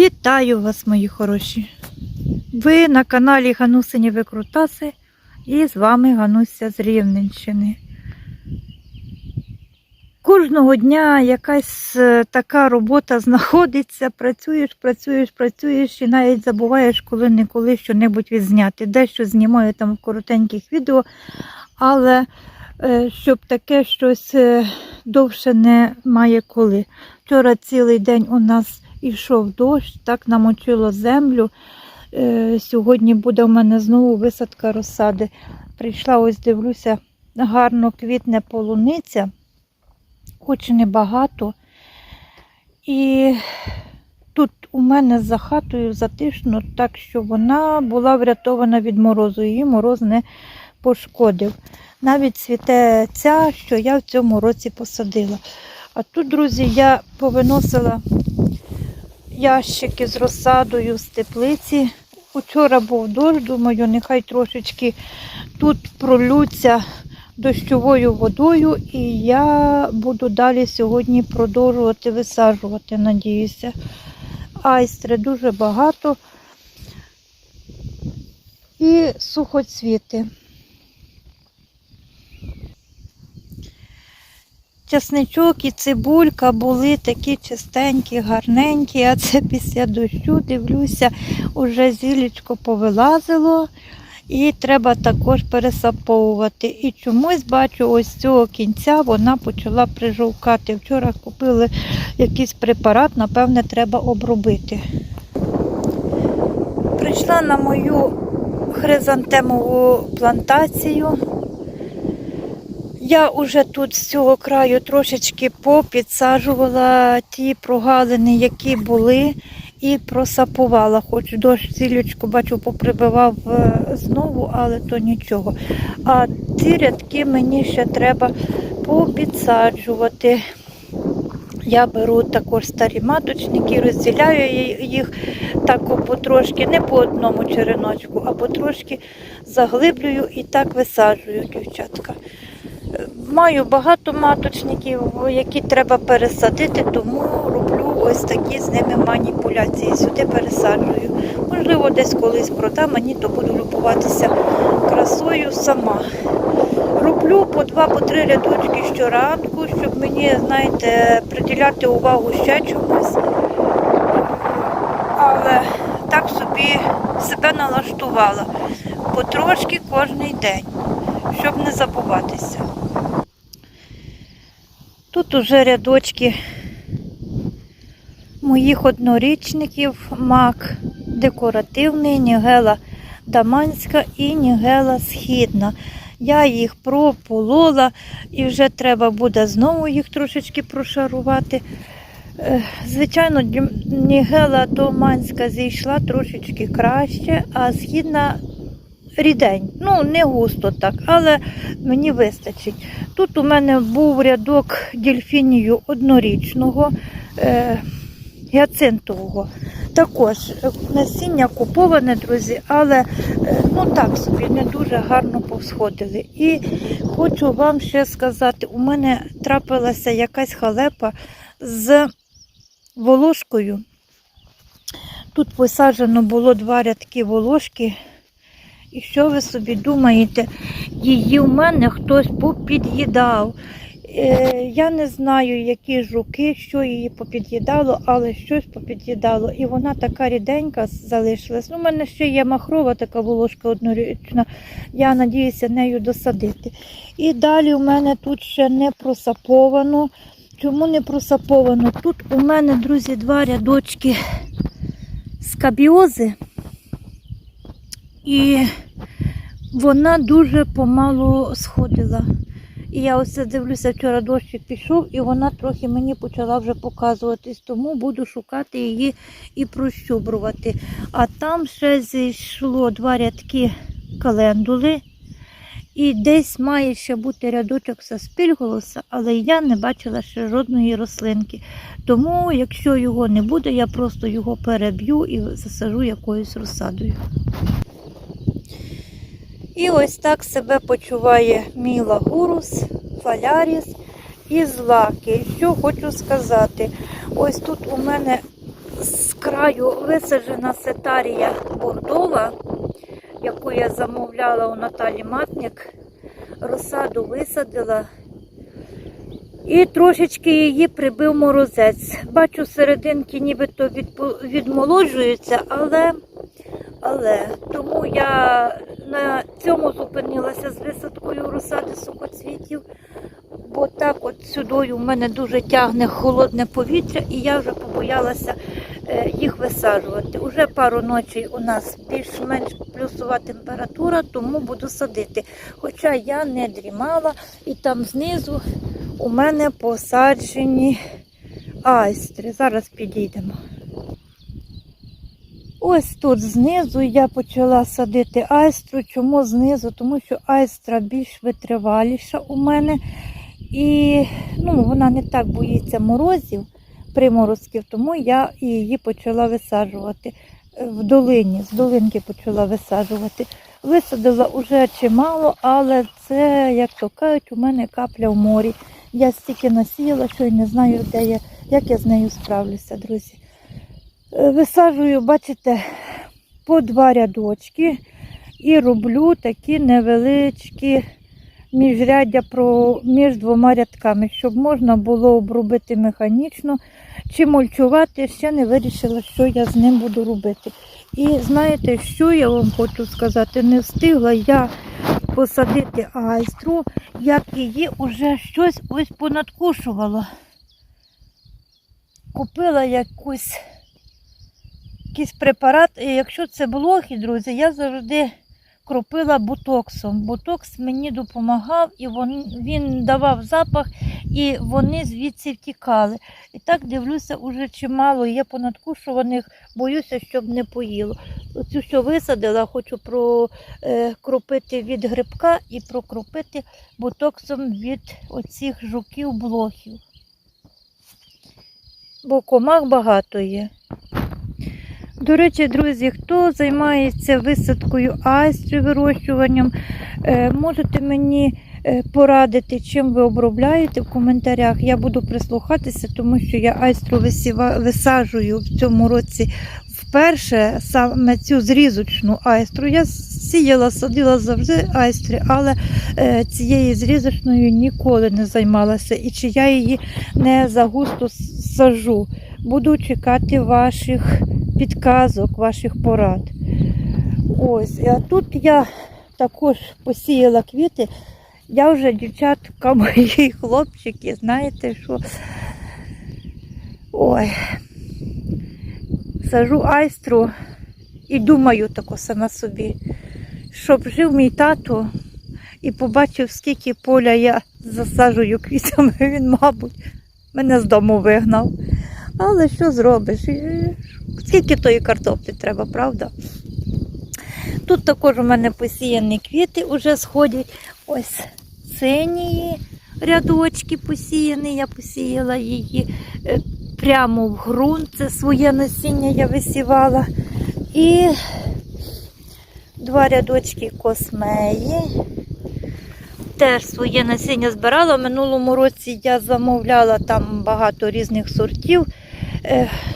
Вітаю вас, мої хороші! Ви на каналі Ганусині Викрутаси і з вами Гануся з Рівненщини. Кожного дня якась е, така робота знаходиться, працюєш, працюєш, працюєш і навіть забуваєш коли-неколи що-небудь відзняти. Дещо знімаю там в коротеньких відео, але е, щоб таке щось е, довше не має коли. Вчора цілий день у нас ішов дощ, так намочило землю. Е, Сьогодні буде у мене знову висадка розсади. Прийшла, ось дивлюся, гарно квітне полуниця, хоч і небагато. І тут у мене за хатою затишно, так що вона була врятована від морозу, її мороз не пошкодив. Навіть цвіте ця, що я в цьому році посадила. А тут, друзі, я повиносила ящики з розсадою з теплиці. Учора був дощ, думаю, нехай трошечки тут пролються дощовою водою, і я буду далі сьогодні продовжувати висаджувати, надіюся. Айстри дуже багато і сухоцвіти. Часничок і цибулька були такі чистенькі, гарненькі, а це після дощу, дивлюся, уже зілечко повилазило і треба також пересаповувати. І чомусь бачу, ось цього кінця вона почала прижовкати. Вчора купили якийсь препарат, напевне, треба обробити. Прийшла на мою хризантемову плантацію. Я вже тут з цього краю трошечки попідсаджувала ті прогалини, які були, і просапувала. Хоч дощ цілючку, бачу, поприбивав е, знову, але то нічого. А ці рядки мені ще треба попідсаджувати. Я беру також старі маточники, розділяю їх так потрошки, не по одному череночку, а потрошки заглиблюю і так висаджую, дівчатка. Маю багато маточників, які треба пересадити, тому роблю ось такі з ними маніпуляції. Сюди пересаджую. Можливо, десь колись продам, мені то буду любуватися красою сама. Роблю по два, по три рядочки щоранку, щоб мені, знаєте, приділяти увагу ще чомусь. Але так собі себе налаштувала. Потрошки кожний день, щоб не забуватися. Тут уже рядочки моїх однорічників, мак декоративний, нігела даманська і нігела східна. Я їх прополола і вже треба буде знову їх трошечки прошарувати. Е, Звичайно, нігела доманська зійшла трошечки краще, а східна рідень. Ну, не густо так, але мені вистачить. Тут у мене був рядок дельфінію однорічного, е, гіацинтового. Також е, насіння куповане, друзі, але е, ну так собі не дуже гарно повсходили. І хочу вам ще сказати, у мене трапилася якась халепа з волошкою. Тут посаджено було два рядки волошки. І що ви собі думаєте, її в мене хтось попід'їдав. Е, я не знаю, які жуки, що її попід'їдало, але щось попід'їдало. І вона така ріденька залишилась. Ну, У мене ще є махрова така волошка однорічна. Я надіюся нею досадити. І далі у мене тут ще не просаповано. Чому не просаповано? Тут у мене, друзі, два рядочки скабіози. І вона дуже помалу сходила. І я ось дивлюся, вчора дощик пішов, і вона трохи мені почала вже показуватись, тому буду шукати її і прощубрувати. А там ще зійшло два рядки календули. І десь має ще бути рядочок саспільголоса, але я не бачила ще жодної рослинки. Тому, якщо його не буде, я просто його переб'ю і засажу якоюсь розсадою. І ось так себе почуває мій лагурус, фаляріс і злаки. Що хочу сказати, ось тут у мене з краю висаджена сетарія бордова, яку я замовляла у Наталі Матник. Розсаду висадила. І трошечки її прибив морозець. Бачу, серединки нібито відмолоджуються, але, але тому я на цьому зупинилася з висадкою розсади сухоцвітів, бо так от сюди у мене дуже тягне холодне повітря, і я вже побоялася е, їх висаджувати. Уже пару ночей у нас більш-менш плюсова температура, тому буду садити. Хоча я не дрімала, і там знизу у мене посаджені айстри. Зараз підійдемо. Ось тут знизу я почала садити айстру. Чому знизу? Тому що айстра більш витриваліша у мене. І ну, вона не так боїться морозів, приморозків, тому я її почала висаджувати Е, в долині, з долинки почала висаджувати. Висадила уже чимало, але це, як то кажуть, у мене капля в морі. Я стільки насіяла, що й не знаю, де я, як я з нею справлюся, друзі. Е, Висаджую, бачите, по два рядочки і роблю такі невеличкі міжряддя між двома рядками, щоб можна було обробити механічно чи мульчувати, ще не вирішила, що я з ним буду робити. І знаєте, що я вам хочу сказати? Не встигла я посадити айстру, як її вже щось ось понадкушувало. Купила якусь, якийсь препарат, і якщо це блохи, друзі, я завжди кропила ботоксом. Ботокс мені допомагав, і він, давав запах, і вони звідси втікали. І так дивлюся, уже чимало є понадкушуваних, боюся, щоб не поїло. Оцю, що висадила, хочу прокропити від грибка і прокропити ботоксом від оцих жуків блохів. Бо комах багато є. До речі, друзі, хто займається висадкою айстри, вирощуванням, е, можете мені е, порадити, чим ви обробляєте в коментарях. Я буду прислухатися, тому що я айстру висаджую в цьому році вперше саме цю зрізочну айстру. Я сіяла, садила завжди айстри, але е, цією зрізочною ніколи не займалася. І чи я її не загусто сажу. Буду чекати ваших підказок, ваших порад. Ось, а тут я також посіяла квіти. Я вже, дівчатка, мої хлопчики, знаєте що? Ой, сажу айстру і думаю тако сама собі, щоб жив мій тато і побачив, скільки поля я засаджую квітами, він, мабуть, мене з дому вигнав. Але що зробиш? Скільки тої картоплі треба, правда? Тут також у мене посіяні квіти вже сходять. Ось сині рядочки посіяні. Я посіяла її е, прямо в ґрунт. Це своє насіння я висівала. І два рядочки космеї. Теж своє насіння збирала. В минулому році я замовляла там багато різних сортів.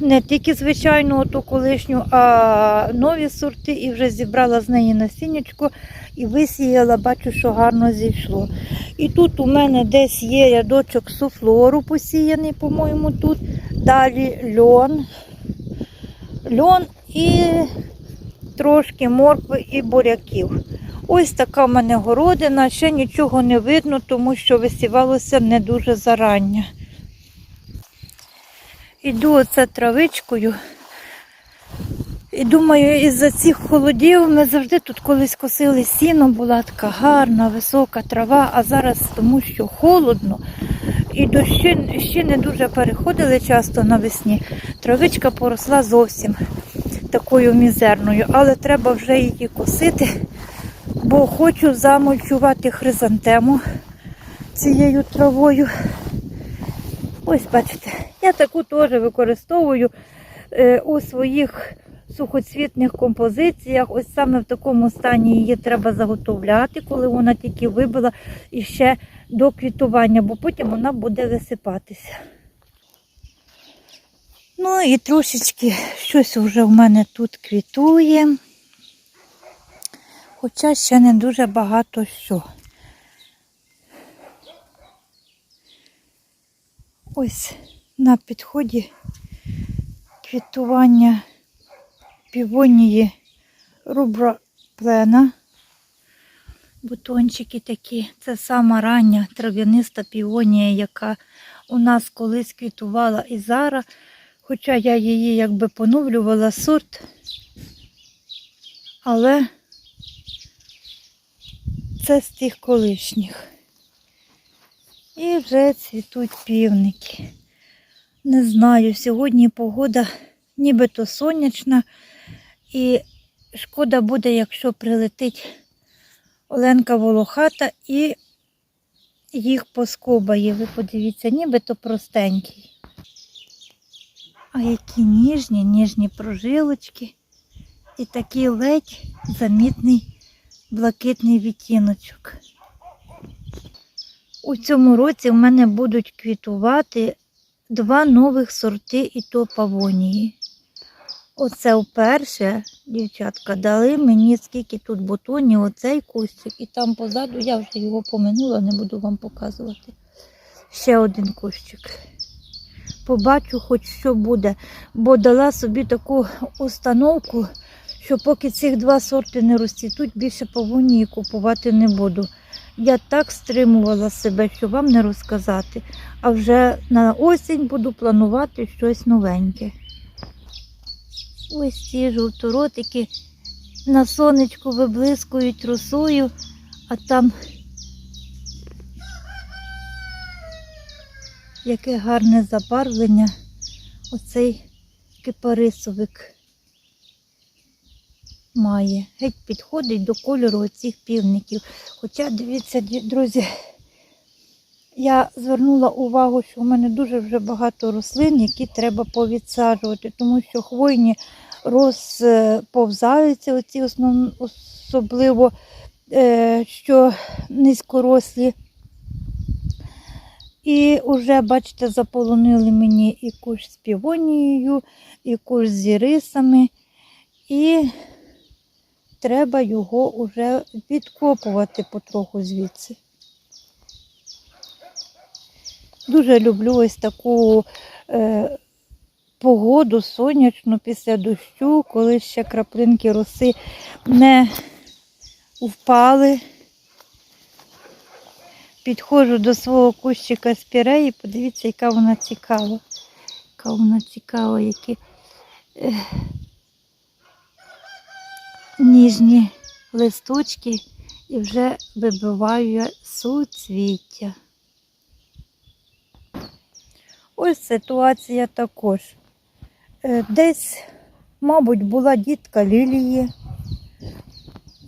Не тільки звичайну ту колишню, а нові сорти, і вже зібрала з неї насіннячко і висіяла, бачу, що гарно зійшло. І тут у мене десь є рядочок суфлору посіяний, по-моєму, тут. Далі льон. Льон і трошки моркви і буряків. Ось така в мене городина, ще нічого не видно, тому що висівалося не дуже зарання. Іду оце травичкою. І думаю, із-за цих холодів ми завжди тут колись косили сіно, була така гарна, висока трава, а зараз тому що холодно і дощі ще не дуже переходили часто навесні. Травичка поросла зовсім такою мізерною, але треба вже її косити, бо хочу замульчувати хризантему цією травою. Ось бачите, я таку теж використовую е, у своїх сухоцвітних композиціях. Ось саме в такому стані її треба заготовляти, коли вона тільки вибила і ще до квітування, бо потім вона буде висипатися. Ну і трошечки, Щось вже в мене тут квітує. Хоча ще не дуже багато що. Ось на підході квітування півонії рубра плена. Бутончики такі. Це сама рання трав'яниста півонія, яка у нас колись квітувала і зараз. Хоча я її якби поновлювала сорт, але це з тих колишніх. І вже цвітуть півники. Не знаю, сьогодні погода нібито сонячна, і шкода буде, якщо прилетить Оленка Волохата і їх поскобає. Ви подивіться, нібито простенький. А які ніжні, ніжні прожилочки і такий ледь замітний блакитний відтіночок. У цьому році в мене будуть квітувати два нових сорти і то павонії. Оце вперше, дівчатка, дали мені скільки тут бутонів, оцей кущик, і там позаду, я вже його поминула, не буду вам показувати. Ще один кущик. Побачу, хоч що буде, бо дала собі таку установку, що поки цих два сорти не розцвітуть, більше павонії купувати не буду. Я так стримувала себе, що вам не розказати. А вже на осінь буду планувати щось новеньке. Ось ці жовторотики на сонечку виблискують росою, а там яке гарне забарвлення оцей кипарисовик має. Геть підходить до кольору оцих півників. Хоча, дивіться, друзі, я звернула увагу, що в мене дуже вже багато рослин, які треба повідсаджувати, тому що хвойні розповзаються, оці основ... особливо, е, що низькорослі. І вже, бачите, заполонили мені і кущ з півонією, і кущ з ірисами. І треба його вже відкопувати потроху звідси. Дуже люблю ось таку е, погоду сонячну після дощу, коли ще краплинки роси не впали. Підходжу до свого кущика спіреї, подивіться, яка вона цікава. Яка вона цікава, які е, ніжні листочки і вже вибиваю суцвіття. Ось ситуація також. Е, Десь, мабуть, була дітка лілії.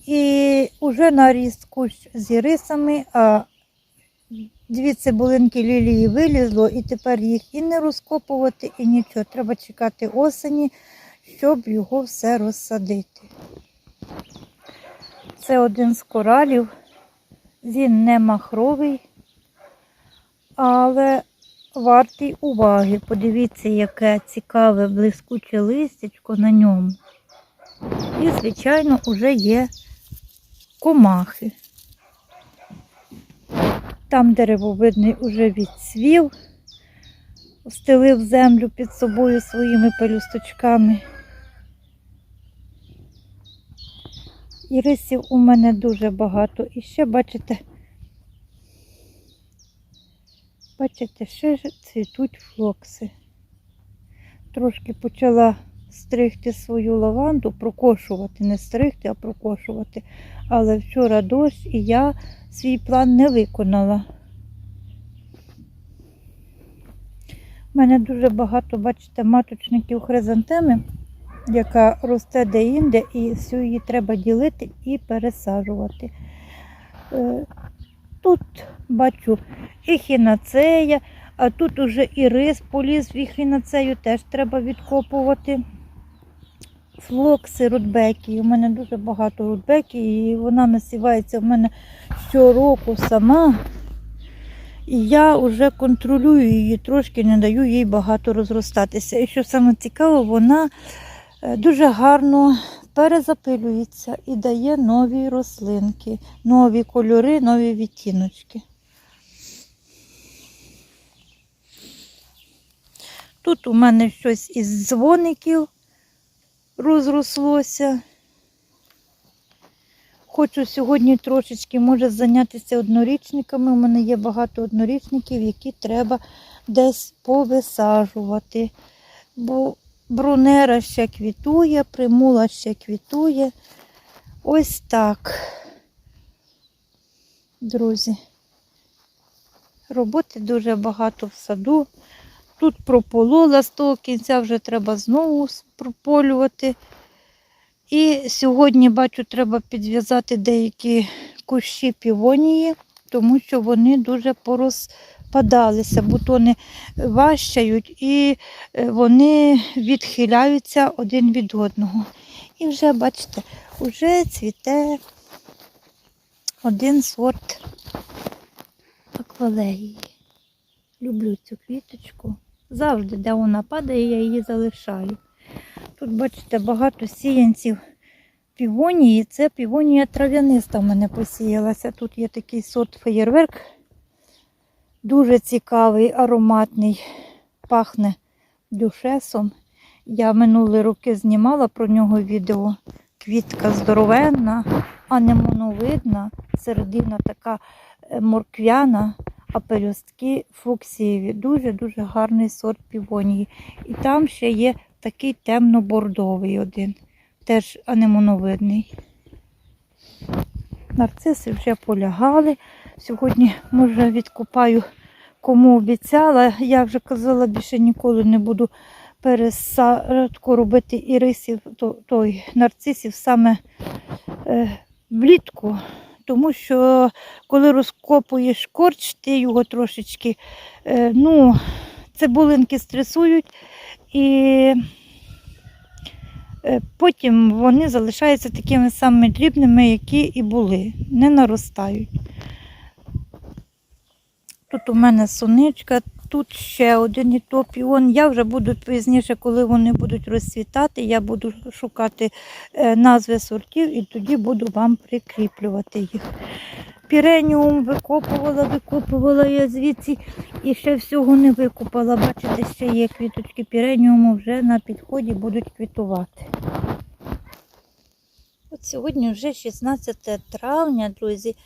І вже наріс кущ з ірисами, а дві цибулинки лілії вилізло, і тепер їх і не розкопувати, і нічого. Треба чекати осені, щоб його все розсадити. Це один з коралів. Він не махровий, але вартий уваги. Подивіться, яке цікаве блискуче листячко на ньому. І, звичайно, вже є комахи. Там деревовидний уже відцвів, стелив землю під собою своїми пелюсточками. Ірисів у мене дуже багато. І ще, бачите, бачите, ще цвітуть флокси. Трошки почала стригти свою лаванду, прокошувати, не стригти, а прокошувати. Але вчора дощ і я свій план не виконала. У мене дуже багато, бачите, маточників хризантеми, яка росте де-інде, і всю її треба ділити і пересаджувати. Е, Тут бачу і а тут уже і рис поліз в хінацею, теж треба відкопувати. Флокси рудбеки. У мене дуже багато рудбеки, і вона насівається в мене щороку сама. І я вже контролюю її трошки, не даю їй багато розростатися. І що саме цікаво, вона дуже гарно перезапилюється і дає нові рослинки, нові кольори, нові відтіночки. Тут у мене щось із дзвоників розрослося. Хочу сьогодні трошечки може зайнятися однорічниками. У мене є багато однорічників, які треба десь повисаджувати. Бо брунера ще квітує, примула ще квітує. Ось так. Друзі. Роботи дуже багато в саду. Тут прополола з того кінця, вже треба знову прополювати. І сьогодні, бачу, треба підв'язати деякі кущі півонії, тому що вони дуже порозпадалися, бутони ващають і е, вони відхиляються один від одного. І вже, бачите, вже цвіте один сорт аквалеї. Люблю цю квіточку. Завжди, де вона падає, я її залишаю. Тут, бачите, багато сіянців півонії. Це півонія трав'яниста в мене посіялася. Тут є такий сорт феєрверк. Дуже цікавий, ароматний, пахне дюшесом. Я минулі роки знімала про нього відео. Квітка здоровенна, анемоновидна, середина така е, морквяна, а пелюстки фуксієві. Дуже-дуже гарний сорт півонії. І там ще є такий темно-бордовий один, теж анемоновидний. Нарциси вже полягали. Сьогодні, може, відкупаю, кому обіцяла. Я вже казала, більше ніколи не буду пересадку робити ірисів, то, той нарцисів саме е, влітку. Тому що коли розкопуєш корч, ти його трошечки, е, ну, цибулинки стресують і е, потім вони залишаються такими самими дрібними, які і були, не наростають. Тут у мене соничка, тут ще один і то. Я вже буду пізніше, коли вони будуть розцвітати, я буду шукати е, назви сортів і тоді буду вам прикріплювати їх. Піреніум викопувала, викопувала я звідси і ще всього не викопала. Бачите, ще є квіточки піреніуму, вже на підході будуть квітувати. От сьогодні вже 16 травня, друзі,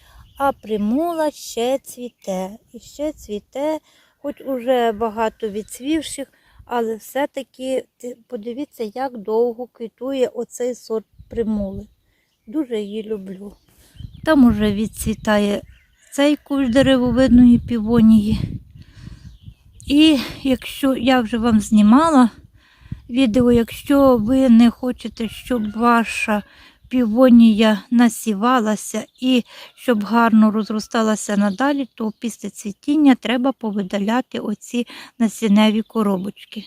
а примула ще цвіте. І ще цвіте, хоч уже багато відцвівших, але все-таки подивіться, як довго квітує оцей сорт примули. Дуже її люблю. Там уже відцвітає цей кущ деревовидної півонії. І якщо я вже вам знімала відео, якщо ви не хочете, щоб ваша півонія насівалася і щоб гарно розросталася надалі, то після цвітіння треба повидаляти оці насінневі коробочки.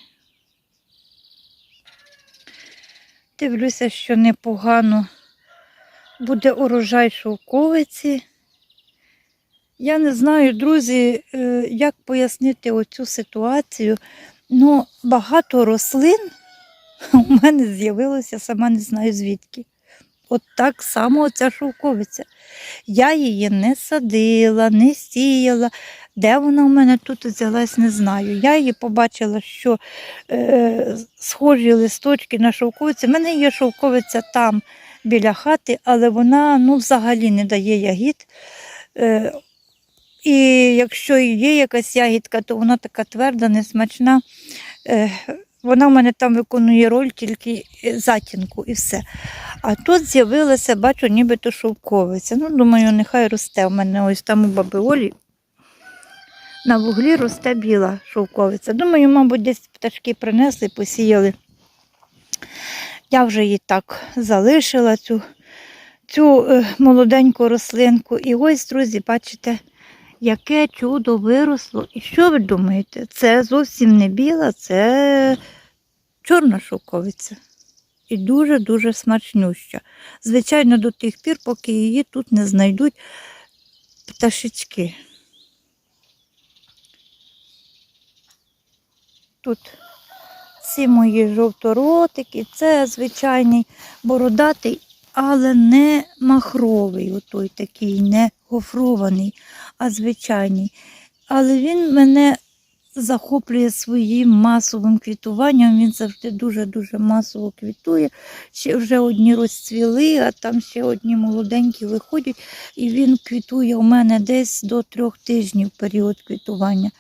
Дивлюся, що непогано буде урожай шовковиці. Я не знаю, друзі, е, як пояснити оцю ситуацію. Ну, багато рослин у мене з'явилося, сама не знаю звідки. От так само оця шовковиця. Я її не садила, не сіяла. Де вона у мене тут взялась, не знаю. Я її побачила, що е, схожі листочки на шовковиці. У мене є шовковиця там біля хати, але вона ну, взагалі не дає ягід. Е, і якщо є якась ягідка, то вона така тверда, несмачна. Е, вона в мене там виконує роль тільки е, затінку і все. А тут з'явилася, бачу, нібито шовковиця. Ну, думаю, нехай росте. У мене ось там у баби Олі на вуглі росте біла шовковиця. Думаю, мабуть, десь пташки принесли, посіяли. Я вже її так залишила, цю, цю е, молоденьку рослинку. І ось, друзі, бачите, яке чудо виросло. І що ви думаєте? Це зовсім не біла, це чорна шовковиця. І дуже-дуже смачнюща. Звичайно, до тих пір, поки її тут не знайдуть пташечки. Тут ці мої жовторотики, це звичайний бородатий, але не махровий, отой такий, не гофрований, а звичайний. Але він мене захоплює своїм масовим квітуванням. Він завжди дуже-дуже масово квітує. Ще вже одні розцвіли, а там ще одні молоденькі виходять. І він квітує у мене десь до трьох тижнів період квітування.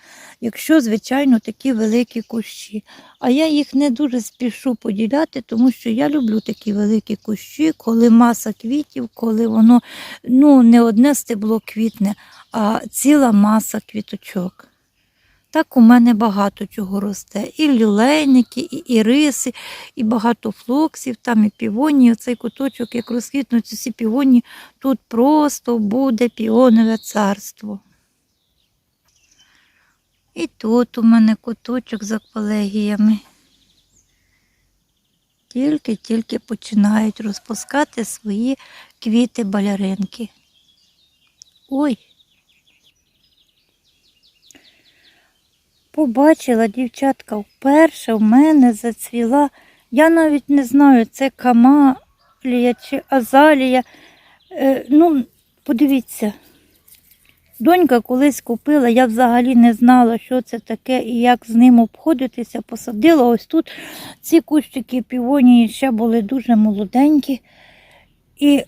Якщо, звичайно, такі великі кущі. А я їх не дуже спішу поділяти, тому що я люблю такі великі кущі, коли маса квітів, коли воно ну, не одне стебло квітне, а ціла маса квіточок. Так у мене багато чого росте. І люлейники, і іриси, і багато флоксів, там і півонії. Оцей куточок, як розквітнуть ці півонії, тут просто буде піонове царство. І тут у мене куточок за колегіями. Тільки-тільки починають розпускати свої квіти баляринки. Ой. Побачила дівчатка вперше в мене зацвіла. Я навіть не знаю, це камалія чи азалія. Е, ну, подивіться, донька колись купила, я взагалі не знала, що це таке і як з ним обходитися. Посадила ось тут. Ці кущики півонії ще були дуже молоденькі. І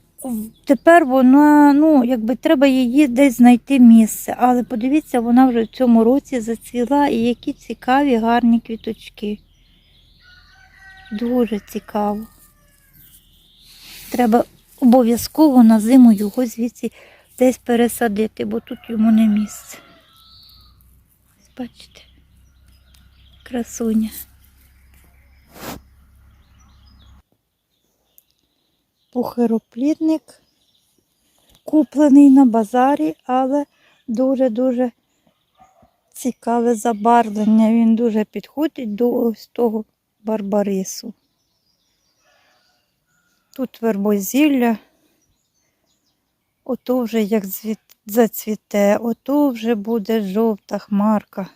тепер вона, ну, якби треба її десь знайти місце. Але подивіться, вона вже в цьому році зацвіла і які цікаві, гарні квіточки. Дуже цікаво. Треба обов'язково на зиму його звідси десь пересадити, бо тут йому не місце. Бачите, красуня. Пухироплідник куплений на базарі, але дуже-дуже цікаве забарвлення. Він дуже підходить до ось того барбарису. Тут вербозілля, ото вже як зацвіте, ото вже буде жовта хмарка.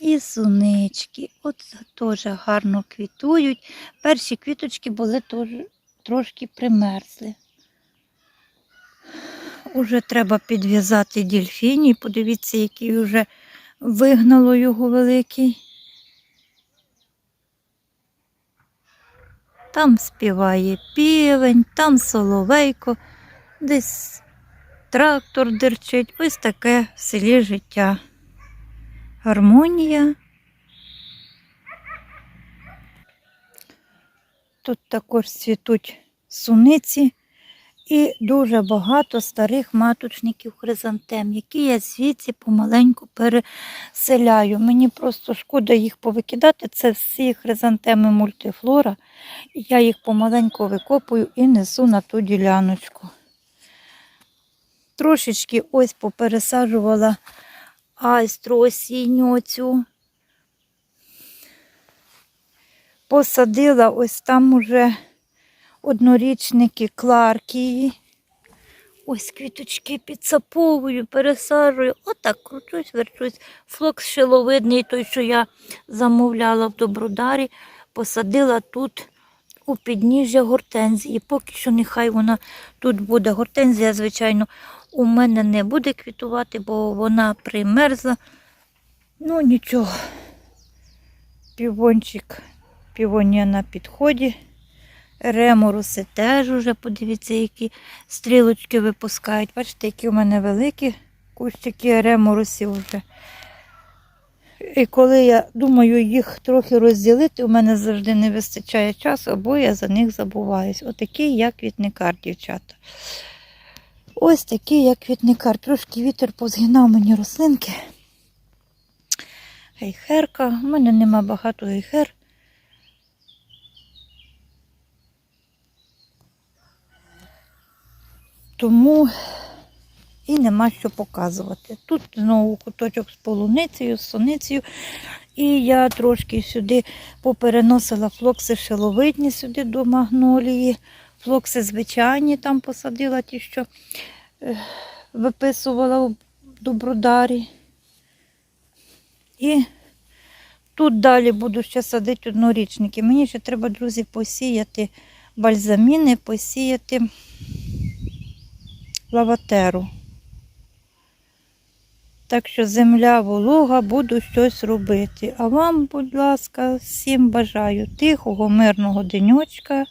І сунички, от теж гарно квітують. Перші квіточки були теж трошки примерзли. Уже треба підв'язати дільфіній. Подивіться, який вже вигнало його великий. Там співає півень, там соловейко, десь трактор дирчить, Ось таке в селі життя. Гармонія. Тут також цвітуть суниці і дуже багато старих маточників хризантем, які я звідси помаленьку переселяю. Мені просто шкода їх повикидати. Це всі хризантеми мультифлора. Я їх помаленьку викопую і несу на ту діляночку. Трошечки ось попересаджувала айстру осінню. Посадила ось там уже однорічники кларкії. Ось квіточки підсаповую, пересаджую. Отак кручусь, верчусь. Флокс шиловидний, той, що я замовляла в Добродарі, посадила тут у підніжжя гортензії. Поки що нехай вона тут буде. Гортензія, звичайно, у мене не буде квітувати, бо вона примерзла. Ну, нічого. Півончик, півонія на підході. Реморуси теж уже, подивіться, які стрілочки випускають. Бачите, які у мене великі кущики реморусів вже. І коли я думаю їх трохи розділити, у мене завжди не вистачає часу, або я за них забуваюсь. Отакий я квітникар, дівчата. Ось такий я квітникар. Трошки вітер позгинав мені рослинки. Гейхерка. У мене нема багато гейхер. Тому і нема що показувати. Тут знову куточок з полуницею, з соницею. І я трошки сюди попереносила флокси шиловидні сюди до магнолії. Флокси звичайні там посадила ті, що е, виписувала в Добродарі. І тут далі буду ще садити однорічники. Мені ще треба, друзі, посіяти бальзаміни, посіяти лаватеру. Так що земля волога, буду щось робити. А вам, будь ласка, всім бажаю тихого, мирного денечка.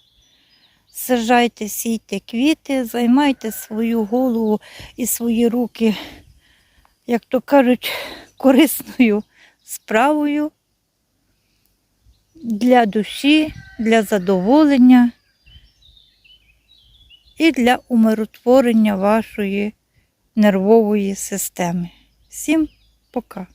Сажайте, сійте квіти, займайте свою голову і свої руки, як то кажуть, корисною справою для душі, для задоволення і для умиротворення вашої нервової системи. Всім пока!